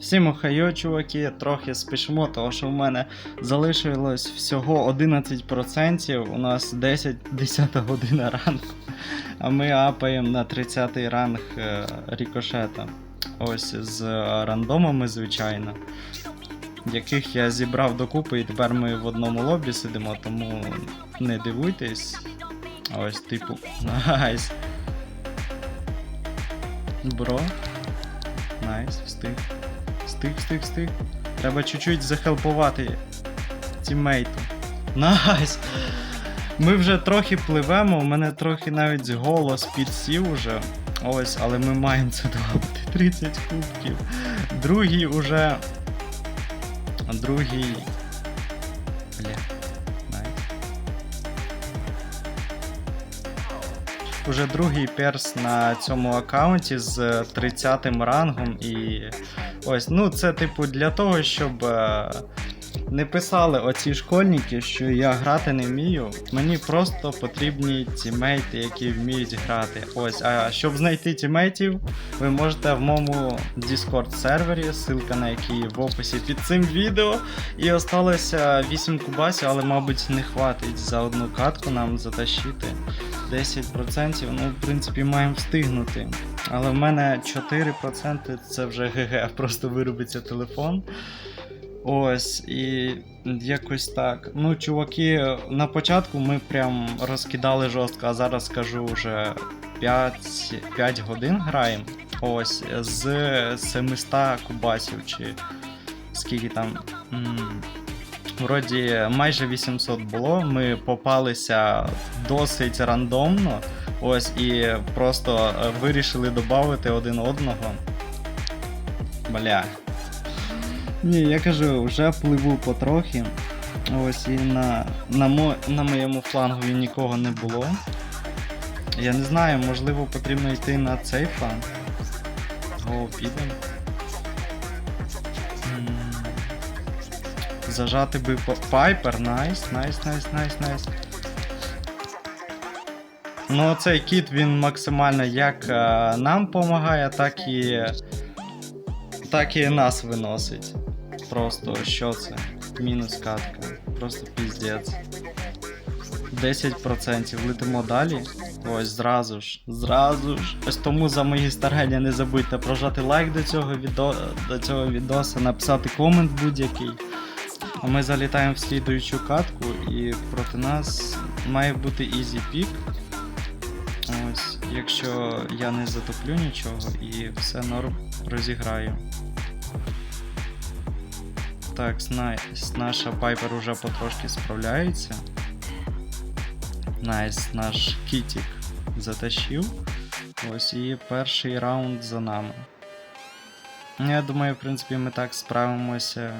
Всім охайо, чуваки, трохи спішимо, тому що в мене залишилось всього 11%, у нас 10, 10 година ранку, а ми апаємо на 30 ранг е, рікошета. Ось з рандомами, звичайно, яких я зібрав докупи, і тепер ми в одному лобі сидимо, тому не дивуйтесь. Ось, типу, найс. Бро. Найс, встиг. Встиг, стих, стих. Треба чуть-чуть захелпувати тіммейту. Найс! Ми вже трохи пливемо, у мене трохи навіть голос підсів уже. Ось, але ми маємо це добити. 30 кубків. Другий уже. Другий. Уже другий перс на цьому аккаунті з 30 рангом і. Ось, ну це типу для того, щоб е, не писали оці школьники, що я грати не вмію. Мені просто потрібні тімейти, які вміють грати. Ось, а щоб знайти тімейтів, ви можете в моєму Discord сервері, ссылка на який в описі під цим відео. І осталося 8 кубасів, але, мабуть, не хватить за одну катку нам затащити. 10%, ну, в принципі, маємо встигнути. Але в мене 4% це вже ГГ, просто виробиться телефон. Ось, і якось так. Ну, чуваки, на початку ми прям розкидали жорстко, а зараз скажу вже 5, 5 годин граємо. Ось, з 700 кубасів, чи скільки там. м, Вроді майже 800 було. Ми попалися досить рандомно. Ось і просто вирішили додати один одного. Бля. Ні, я кажу, вже пливу потрохи. Ось і на, на, мо, на моєму флангові нікого не було. Я не знаю, можливо потрібно йти на цей фланг. О, підемо. Зажати би Пайпер, найс, найс, найс, найс, найс. Ну, цей кіт він максимально як е, нам допомагає, так і. Так і нас виносить. Просто що це? Мінус катка. Просто піздець. 10% летимо далі. Ось зразу ж, зразу ж. Ось тому за мої старання не забудьте прожати лайк до цього відео, до цього відоса, написати комент будь-який. А ми залітаємо в слідуючу катку і проти нас має бути easy pick. Ось, якщо я не затоплю нічого і все норм розіграю. Так, наша Пайпер уже потрошки справляється. Найс, наш кітік затащив. Ось і перший раунд за нами. Ну, Я думаю, в принципі, ми так справимося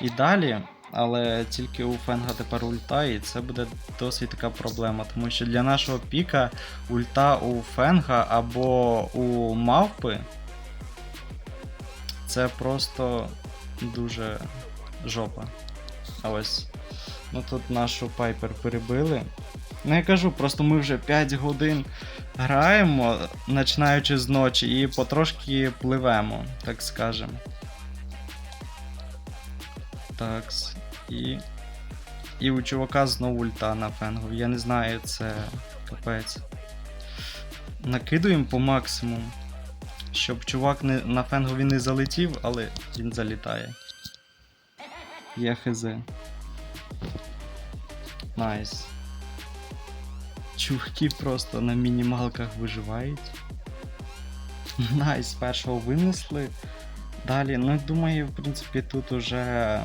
і далі, але тільки у Фенга тепер ульта, і це буде досить така проблема, тому що для нашого піка ульта у Фенга або у мавпи це просто дуже жопа. А ось. Ну тут нашу Пайпер перебили. Ну я кажу, просто ми вже 5 годин граємо, починаючи з ночі, і потрошки пливемо, так скажемо. Такс. І. І у чувака знову ульта на фенгу. Я не знаю, це капець. Накидуємо по максимуму. Щоб чувак не, на фенгові не залетів, але він залітає. Я хз. Найс. Чуваки просто на мінімалках виживають. Найс, першого винесли. Далі, ну думаю, в принципі, тут уже,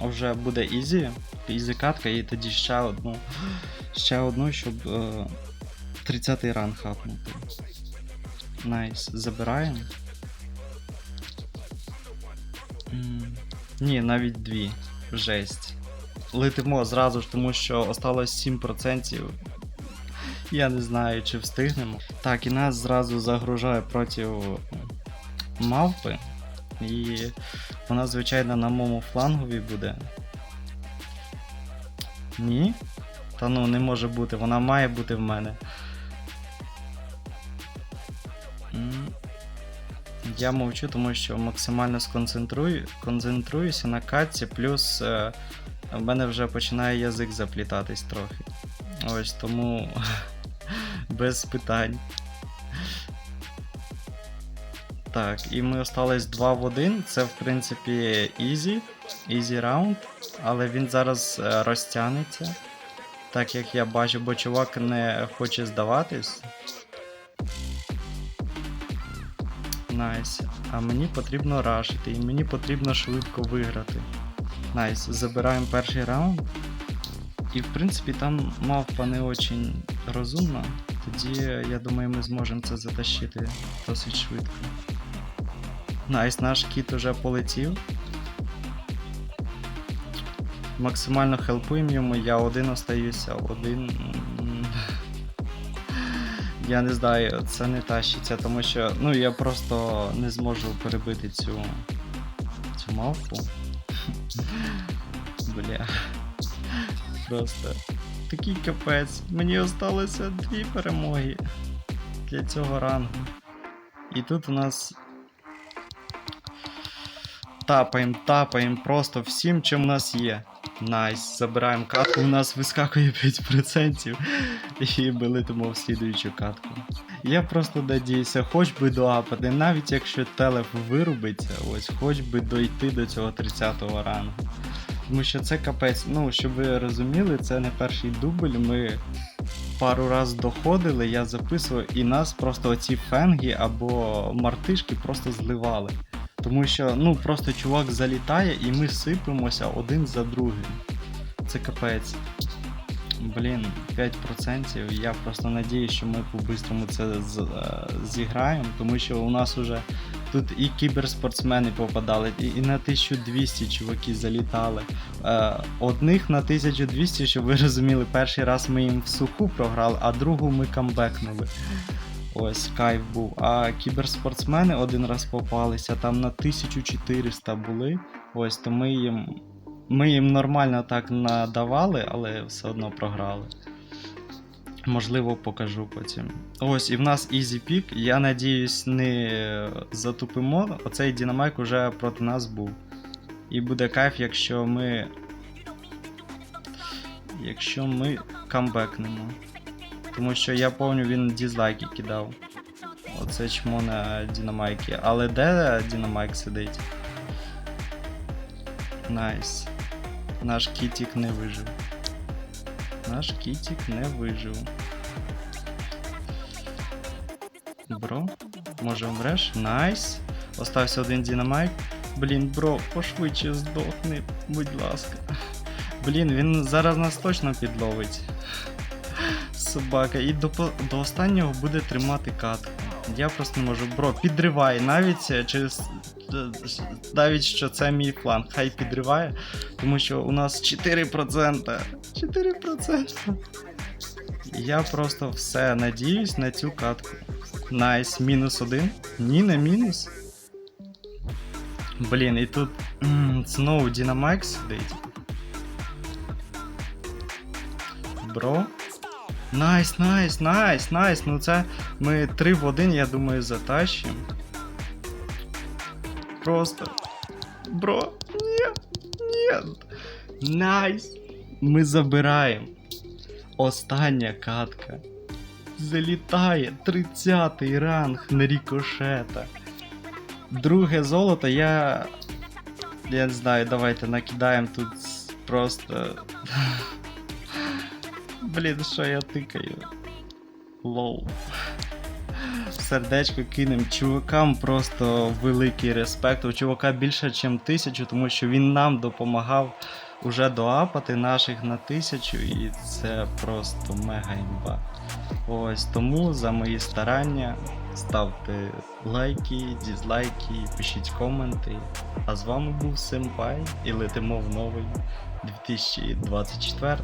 уже буде ізі. Ізі катка і тоді ще одну. Ще одну, щоб е, 30 ран хапнути. Найс, забираємо. Ні, навіть дві. Жесть. Летимо зразу ж, тому що осталось 7%. Я не знаю, чи встигнемо. Так, і нас зразу загружає проти мавпи. І вона, звичайно, на моєму флангові буде. Ні? Та ну не може бути, вона має бути в мене. Я мовчу, тому що максимально сконцентрую, концентруюся на катці, плюс е, в мене вже починає язик заплітатись трохи. Ось тому без питань. Так, і ми остались 2 в 1. Це, в принципі, ізі. Ізі раунд. Але він зараз е, розтягнеться. Так як я бачу, бо чувак не хоче здаватись. Найс. А мені потрібно рашити, і мені потрібно швидко виграти. Найс. Забираємо перший раунд. І в принципі там мавпа не очень розумна. Тоді я думаю, ми зможемо це затащити досить швидко. Найс, наш кіт уже полетів. Максимально хелпуємо йому, я один остаюся, один. Я не знаю, це не тащиться, тому що ну я просто не зможу перебити цю. цю мавпу. Бля. Просто такий капець. Мені осталося дві перемоги для цього рангу. І тут у нас. Тапаємо, тапаємо просто всім, чим у нас є. Найс, забираємо катку, у нас вискакує 5% і ми летимо в слідуючу катку. Я просто надіюся, хоч би доапати, навіть якщо телеф вирубиться, ось хоч би дойти до цього 30-го рангу. Тому що це капець, ну, щоб ви розуміли, це не перший дубль. Ми пару раз доходили, я записував, і нас просто оці фенги або мартишки просто зливали. Тому що ну просто чувак залітає і ми сипемося один за другим. Це капець. Блін, 5%. Я просто надіюсь, що ми по-бистрому це е, зіграємо, тому що у нас уже тут і кіберспортсмени попадали, і, і на 1200 чуваки залітали. Е, одних на 1200, щоб ви розуміли, перший раз ми їм в суху програли, а другу ми камбекнули. Ось кайф був. А кіберспортсмени один раз попалися, там на 1400 були. Ось, то ми їм. Ми їм нормально так надавали, але все одно програли. Можливо, покажу потім. Ось, і в нас Easy Pick. Я надіюсь, не затупимо. Оцей Дінамайк уже проти нас був. І буде кайф, якщо ми. Якщо ми камбекнемо. Тому що я пам'ятаю, він дізлайки кидав. Оце чмо на Дінамайки. Але де Дінамайк сидить? Найс. Наш кітік не вижив. Наш кітік не вижив. Бро, може вмреш? Найс. Остався один Дінамайк. Блін, бро, пошвидше здохни, будь ласка. Блін, він зараз нас точно підловить. Собака, і до, до останнього буде тримати катку. Я просто не можу. Бро, підривай, навіть е, через. Навіть що це мій план. Хай підриває, тому що у нас 4%. 4%. Я просто все надіюсь на цю катку. Найс, мінус один. Ні, не мінус. Блін, і тут знову Дінамайк сидить. Бро. Найс, найс, найс, найс. Ну це ми 3 в 1, я думаю, затащимо. Просто. Бро. Ні. Ні. Найс. Ми забираємо. Остання катка. Залітає 30-й ранг на рікошета. Друге золото я. Я не знаю, давайте накидаємо тут просто. Блін, що я тикаю? Лол. Сердечко кинем. Чувакам просто великий респект. У чувака більше, ніж тисячу, тому що він нам допомагав уже доапати наших на тисячу, і це просто мега імба. Ось тому за мої старання ставте лайки, дізлайки, пишіть коменти. А з вами був Семпай і летимо в новий 2024.